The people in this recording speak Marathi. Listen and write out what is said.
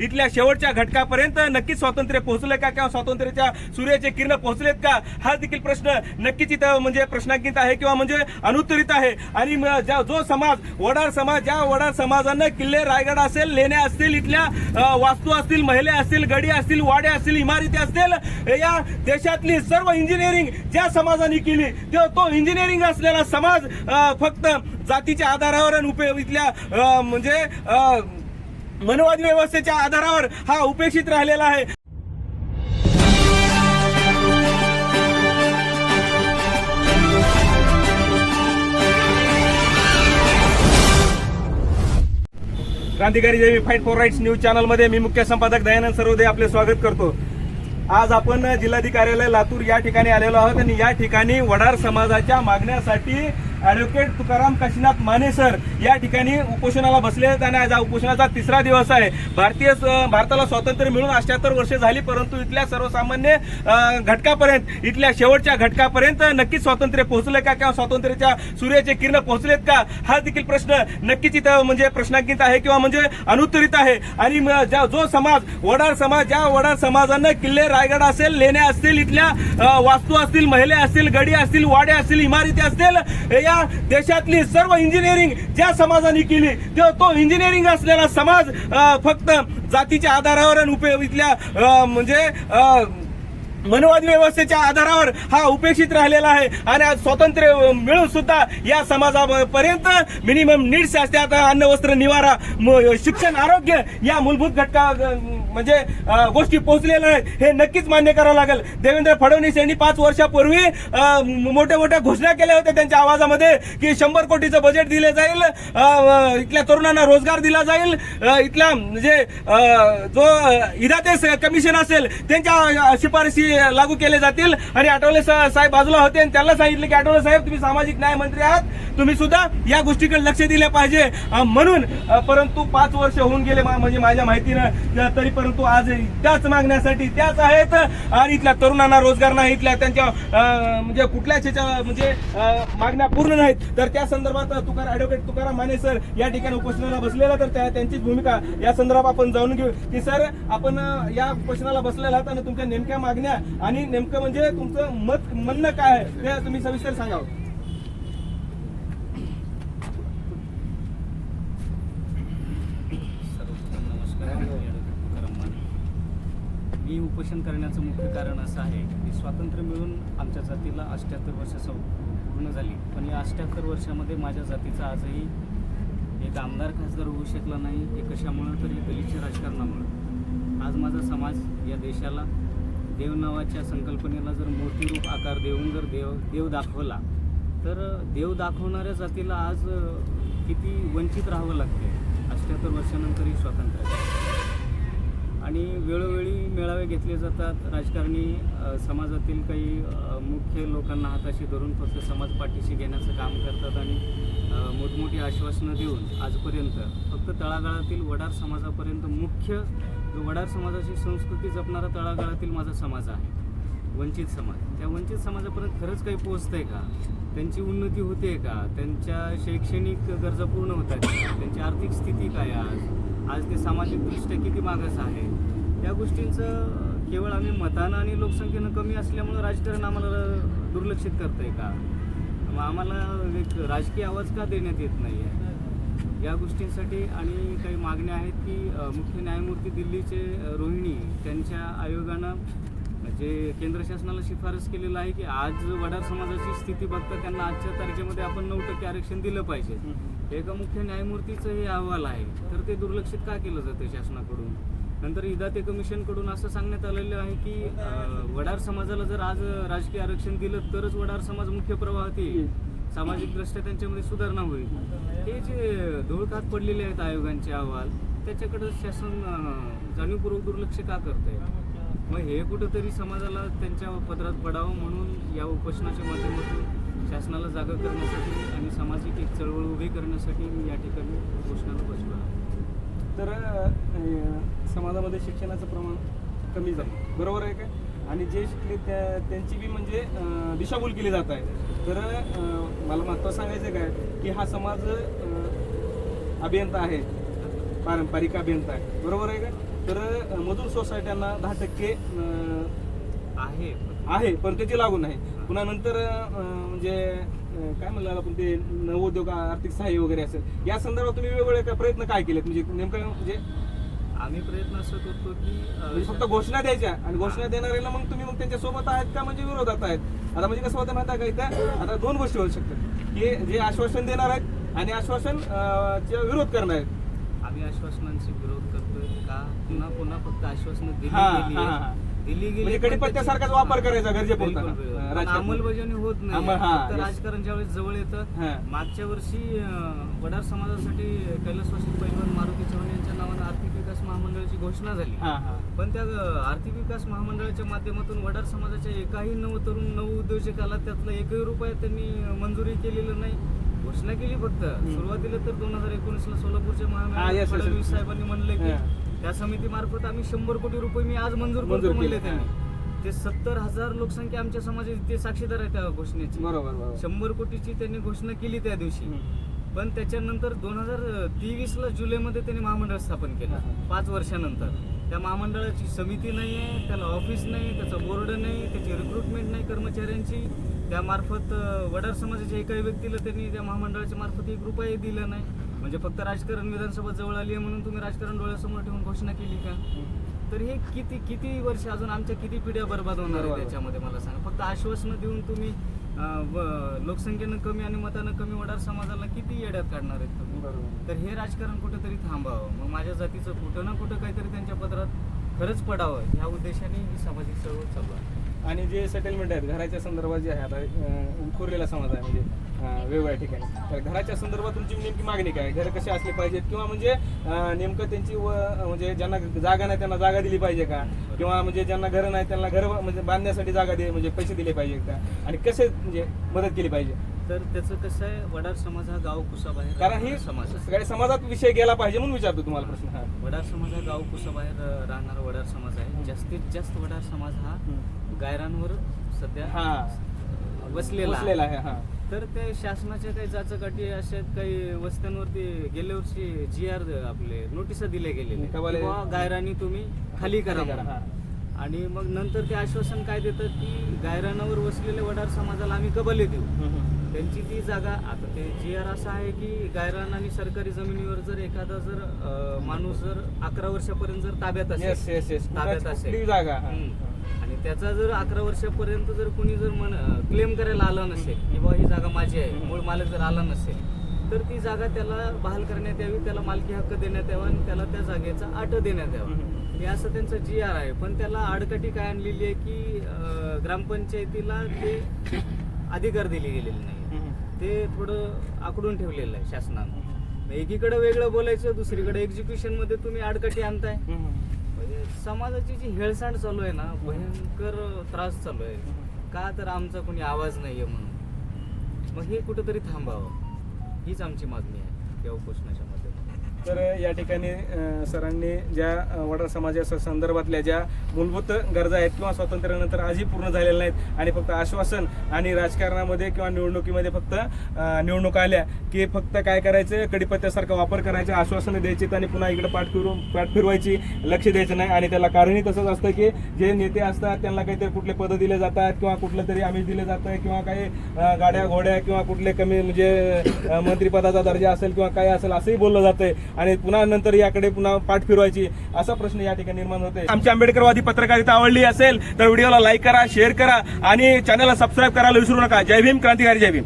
इथल्या शेवटच्या घटकापर्यंत नक्कीच स्वातंत्र्य पोहोचलं का? किंवा स्वातंत्र्याच्या सूर्याचे किरण पोहोचलेत का? हा देखील प्रश्न नक्कीच इथं म्हणजे प्रश्नांकित आहे किंवा म्हणजे अनुत्तरित आहे. आणि ज्या- जो समाज वडार समाज ज्या वडार समाजानं किल्ले रायगड असेल लेण्या असतील इथल्या वास्तू असतील महिला असतील गडी असतील वाडे असतील इमारती असतील या देशातली सर्व इंजिनिअरिंग ज्या समाजाने केली तो तो इंजिनिअरिंग असलेला समाज फक्त जातीच्या आधारावर उपयोग इथल्या म्हणजे मनवादी व्यवस्थेच्या आधारावर हा उपेक्षित राहिलेला आहे. क्रांतिकारी देवी फाईट फॉर राईट्स न्यूज चॅनलमध्ये मी मुख्य संपादक दयानंद सरोदे आपले स्वागत करतो. आज आपण जिल्हाधिकार्यालय लातूर या ठिकाणी आलेलो आहोत आणि या ठिकाणी वडार समाजाच्या मागण्यासाठी ॲडव्होकेट तुकाराम काशीनाथ माने सर या ठिकाणी उपोषणाला बसले आहेत आणि आज उपोषणाचा तिसरा दिवस आहे. भारतीय भारताला स्वातंत्र्य मिळून अष्ट्याहत्तर वर्ष झाली परंतु इथल्या सर्वसामान्य घटकापर्यंत इथल्या शेवटच्या घटकापर्यंत नक्कीच स्वातंत्र्य पोहोचलं का किंवा स्वातंत्र्याच्या सूर्याचे किरण पोहोचलेत का? हा देखील प्रश्न नक्कीच इथं म्हणजे प्रश्नांकित आहे किंवा म्हणजे अनुत्तरित आहे. आणि ज्या- जो समाज वडार समाज ज्या वडार समाजानं किल्ले रायगड असेल लेण्या असतील इथल्या वास्तू असतील महिला असतील गडी असतील वाडे असतील इमारती असतील या देशातली सर्व इंजिनिअरिंग ज्या समाजाने केली तो तो इंजिनिअरिंग असलेला समाज फक्त जातीच्या आधारावर आणि उपयोग इथल्या म्हणजे मनवादी व्यवस्थेच्या आधारावर हा उपेक्षित राहिलेला आहे. आणि आज स्वातंत्र्य मिळून सुद्धा या समाजापर्यंत मिनिमम नीड्स असतात अन्न वस्त्र निवारा म- शिक्षण आरोग्य या मूलभूत घटका म्हणजे गोष्टी पोहोचलेल्या आहेत. हे नक्कीच मान्य करावं लागेल. देवेंद्र फडणवीस यांनी पाच वर्षापूर्वी मोठ्या मोठ्या घोषणा केल्या होत्या त्यांच्या आवाजामध्ये की शंभर कोटीचं बजेट दिले जाईल इथल्या तरुणांना रोजगार दिला जाईल इथला म्हणजे जो इरातेस कमिशन असेल त्यांच्या शिफारशी लागू केले जातील. आणि आठवले साहेब बाजूला होते आणि त्यांना सांगितलं की आठवले साहेब तुम्ही सामाजिक न्याय मंत्री आहात. तुम्ही सुद्धा या गोष्टीकडे लक्ष दिले पाहिजे. म्हणून परंतु पाच वर्ष होऊन गेले मा- म्हणजे माझ्या माहितीनं तरी परंतु आज त्याच मागण्यासाठी त्याच आहेत. आणि इथल्या तरुणांना रोजगार नाही इथल्या त्यांच्या म्हणजे कुठल्याच ह्याच्या म्हणजे मागण्या पूर्ण नाहीत. तर त्या संदर्भात तुकार ऍडव्होकेट तुकाराम माने सर या ठिकाणी उपोषणाला बसलेला तर त्या त्यांची भूमिका या संदर्भात आपण जाणून घेऊ. की सर आपण या उपोषणाला बसलेला आहात आणि तुमच्या नेमक्या मागण्या आणि नेमकं म्हणजे तुमचं मत म्हणणं काय आहे ते तुम्ही सविस्तर सांगावं नमस्कार मी मी उपोषण करण्याचं मुख्य कारण असं आहे की स्वातंत्र्य मिळून आमच्या जातीला अष्ट्याहत्तर वर्ष सौ पूर्ण झाली. पण या अष्ट्याहत्तर वर्षामध्ये माझ्या जातीचा आजही एक आमदार खासदार होऊ शकला नाही हे कशामुळं तरी गलिच्छ राजकारणामुळं. आज माझा समाज या देशाला देव नावाच्या संकल्पनेला जर मूर्तीरूप आकार देऊन जर देव देव दाखवला तर देव दाखवणाऱ्या जातीला आज किती वंचित राहावं लागते अष्ट्याहत्तर वर्षानंतरही स्वातंत्र्य आणि वेळोवेळी मेळावे घेतले जातात राजकारणी समाजातील काही मुख्य लोकांना हाताशी धरून फक्त समाज पाठीशी घेण्याचं काम करतात आणि मोठमोठी आश्वासनं देऊन आजपर्यंत फक्त तळागाळातील वडार समाजापर्यंत मुख्य जो वडार समाजाची संस्कृती जपणारा तळागाळातील माझा समाज आहे वंचित समाज. त्या वंचित समाजापर्यंत खरंच काही पोहोचतंय का? त्यांची उन्नती होते का? त्यांच्या शैक्षणिक गरजा पूर्ण होतात का? त्यांची आर्थिक स्थिती काय आज? आज ते सामाजिकदृष्ट्या किती मागास आहे? त्या गोष्टींचं केवळ आम्ही मतानं आणि लोकसंख्येनं कमी असल्यामुळं राजकारण आम्हाला दुर्लक्षित करतंय का? मग आम्हाला एक राजकीय आवाज का देण्यात येत नाही आहे या गोष्टींसाठी आणि काही मागण्या आहेत की मुख्य न्यायमूर्ती दिल्लीचे रोहिणी त्यांच्या आयोगानं जे केंद्र शासनाला शिफारस केलेलं आहे की आज वडार समाजाची स्थिती बघता त्यांना आजच्या तारखेमध्ये आपण नऊ टक्के आरक्षण दिलं पाहिजे. एका मुख्य न्यायमूर्तीचं हे अहवाल आहे. तर ते दुर्लक्षित का केलं जातं शासनाकडून? नंतर इदाते कमिशनकडून असं सांगण्यात आलेलं आहे की वडार समाजाला जर आज राजकीय आरक्षण दिलं तरच वडार समाज मुख्य प्रवाहात येईल. सामाजिकदृष्ट्या त्यांच्यामध्ये सुधारणा होईल. हे जे धुळखात पडलेले आहेत आयोगांचे अहवाल त्याच्याकडे शासन जाणीवपूर्वक दुर्लक्ष का करतंय? मग हे कुठंतरी समाजाला त्यांच्या पदरात पडावं म्हणून या उपोषणाच्या माध्यमातून शासनाला जागा करण्यासाठी आणि सामाजिक एक चळवळ उभी करण्यासाठी मी या ठिकाणी उपोषणाला बसलो आहे तर समाजामध्ये शिक्षणाचं प्रमाण कमी झालं. बरोबर आहे का? आणि जे शिकले त्या त्यांची बी म्हणजे दिशाभूल केली जात आहे. तर मला महत्त्वाचं सांगायचं काय की? हा समाज अभियंता आहे. पारंपरिक अभियंता आहे. बरोबर आहे का? तर मजूर सोसायट्यांना दहा टक्के आहे. आहे पण त्याची लागू नाही. पुन्हा नंतर म्हणजे काय म्हणलं आपण ते नवोद्योग आर्थिक सहाय्य वगैरे असेल या संदर्भात तुम्ही वेगवेगळे काय प्रयत्न काय केलेत? म्हणजे नेमकं म्हणजे आम्ही प्रयत्न असं करतो की म्हणजे फक्त घोषणा द्यायच्या आणि घोषणा देणाऱ्याला मग तुम्ही मग त्यांच्यासोबत आहेत का म्हणजे विरोधात आहेत? आता म्हणजे कसं होतं माहिती का इथं? आता दोन गोष्टी होऊ शकतात. की जे आश्वासन देणार आहेत आणि आश्वासन चे विरोध करणार आहेत. आम्ही आश्वासनांशी विरोध करतोय का? पुन्हा पुन्हा फक्त आश्वासनं दिली. दिली गेली म्हणजे पण कडीपत्त्यासारखाच त्याची- वापर करायचा गरजेपुरता. बिलकुल, बिलकुल. अं, पण राजकारणात. अंमलबजावणी होत नाही अंमल- हा, फक्त yes. राजकारण ज्यावेळेस जवळ येतं. मागच्या वर्षी अं, वडार समाजासाठी कैलासवासी पैलवान मारुती चव्हाण यांच्या नावानं आर्थिक विकास महामंडळाची घोषणा झाली हा हा पण त्या अं, आर्थिक विकास महामंडळाच्या माध्यमातून वडार समाजाच्या एकाही नव तरुण नव उद्योजकाला त्यातलं एकही रुपया त्यांनी अं, मंजुरी केलेलं नाही घोषणा केली फक्त सुरुवातीला तर दोन हजार एकोणीस ला सोलापूरच्या हा, yes, महामेळाव्यात yes, yes. फडणवीस साहेबांनी म्हणले की हा. त्या समितीमार्फत आम्ही शंभर कोटी रुपये मी आज मंजूर मंजूर करतो म्हणले केले, त्यांनी. ते सत्तर हजार लोकसंख्या आमच्या समाजाची ते साक्षीदार आहे त्या घोषणेची. बरोबर बरोबर. शंभर कोटीची त्यांनी घोषणा केली त्या दिवशी. हम्म. पण त्याच्यानंतर दोन हजार तेवीस ला जुलैमध्ये त्यांनी महामंडळ स्थापन केलं. पाच वर्षानंतर. त्या महामंडळाची समिती नाही आहे त्याला ऑफिस नाही त्याचं बोर्ड नाही त्याची रिक्रुटमेंट नाही कर्मचाऱ्यांची. त्यामार्फत अं, वडार समाजाच्या एकाही व्यक्तीला त्यांनी त्या महामंडळाच्या मार्फत एक रुपये दिला नाही. म्हणजे फक्त राजकारण विधानसभा जवळ आली आहे म्हणून तुम्ही राजकारण डोळ्यासमोर ठेवून घोषणा केली का? तर हे किती किती वर्ष अजून आमच्या किती पिढ्या बर्बाद होणार. आहे त्याच्यामध्ये मला सांगा. फक्त आश्वासनं देऊन तुम्ही लोकसंख्येनं कमी आणि मतानं कमी वडार समाजाला किती येड्यात काढणार आहेत तुम्ही? तर हे राजकारण कुठेतरी थांबावं. मग माझ्या जातीचं कुठं ना कुठं काहीतरी त्यांच्या पदरात खरंच पडावं. ह्या उद्देशाने ही सामाजिक चळवळ चालू आहे. आणि जे सेटलमेंट आहेत घराच्या संदर्भात जे आहे आता अं, विखुरलेला समाज आहे म्हणजे वेगवेगळ्या ठिकाणी. तर घराच्या संदर्भात तुमची नेमकी मागणी काय? घर कसे असले पाहिजेत? किंवा म्हणजे नेमकं त्यांची व म्हणजे ज्यांना जागा नाही त्यांना जागा दिली पाहिजे का? किंवा म्हणजे ज्यांना घर नाही त्यांना घर म्हणजे बांधण्यासाठी जागा दे म्हणजे पैसे दिले पाहिजे का? आणि कसे म्हणजे मदत केली पाहिजे? तर त्याचं कसं आहे वडार समाज हा गाव कुसाबाहेर कारण ही समाज सगळ्या समाजात विषय गेला पाहिजे म्हणून विचारतो तुम्हाला प्रश्न. हा. वडार समाज हा गाव कुसाबाहेर राहणारा वडार समाज आहे. जास्तीत जास्त वडार समाज हा गायरांवर सध्या हा वसलेला आहे. बसलेला आहे हा तर ते शासनाच्या काही जाचकाठी अशा काही वस्त्यांवरती गेल्या वर्षी जी आर आपले नोटिसा बोले- किंवा गायरानी तुम्ही खाली करा करा, म्हणून. आणि मग नंतर ते आश्वासन काय देतात की गायरानावर वसलेल्या वडार समाजाला आम्ही कबले देऊ हम्म, हम्म. त्यांची ती जागा आता ते जी आर असं आहे की गायरान आणि सरकारी जमिनीवर जर एखादा जर अं, माणूस जर अकरा वर्षापर्यंत जर ताब्यात असेल yes, yes. ताब्यात असेल जागा हा. हम्म. आणि त्याचा जर अकरा वर्षापर्यंत जर कोणी जर मन क्लेम करायला आला नसेल की बाबा ही जागा माझी आहे मूळ मालक जर आला नसेल तर ती जागा त्याला बहाल करण्यात यावी त्याला मालकी हक्क देण्यात यावा आणि त्याला त्या जागेचा आठ देण्यात यावा. हे असं त्यांचं जी आर आहे पण त्याला आडकाठी काय आणलेली आहे की ग्रामपंचायतीला ते अधिकार दिले गेलेले नाही. ते थोडं आकडून ठेवलेलं आहे शासनानं एकीकडे वेगळं बोलायचं दुसरीकडे एक्झिक्युशनमध्ये तुम्ही आडकाठी आणताय. म्हणजे समाजाची जी हेळसांड चालू आहे ना भयंकर त्रास चालू आहे. का तर आमचा कोणी आवाज नाही आहे म्हणून. मग हे कुठंतरी थांबावं. हीच आमची मागणी आहे या उपोषणाच्या तर या ठिकाणी सरांनी ज्या वडार समाजाच्या संदर्भातल्या ज्या मूलभूत गरजा आहेत किंवा स्वातंत्र्यानंतर आजही पूर्ण झालेल्या नाहीत आणि फक्त आश्वासन आणि राजकारणामध्ये किंवा निवडणुकीमध्ये फक्त निवडणूक आल्या की फक्त काय करायचं? कडीपत्त्यासारखा वापर करायचा आश्वासनं द्यायची आणि पुन्हा इकडे पाठ फिरून पाठ फिरवायची लक्ष द्यायचं नाही. आणि त्याला कारणही तसंच असतं की जे नेते असतात त्यांना काहीतरी कुठले पदं दिले जातात किंवा कुठलं तरी आम्ही दिलं जातं किंवा काही गाड्या घोड्या किंवा कुठले कमी म्हणजे मंत्रिपदाचा दर्जा असेल किंवा काय असेल असंही बोललं जातंय. आणि पुन्हा नंतर याकडे पुन्हा पाठ फिरवायची असा प्रश्न या ठिकाणी निर्माण होते आमची आंबेडकरवादी पत्रकारिता आवडली असेल तर व्हिडिओला लाईक करा शेअर करा आणि चॅनलला सबस्क्राईब करायला विसरू नका. जय भीम क्रांतिकारी जय भीम.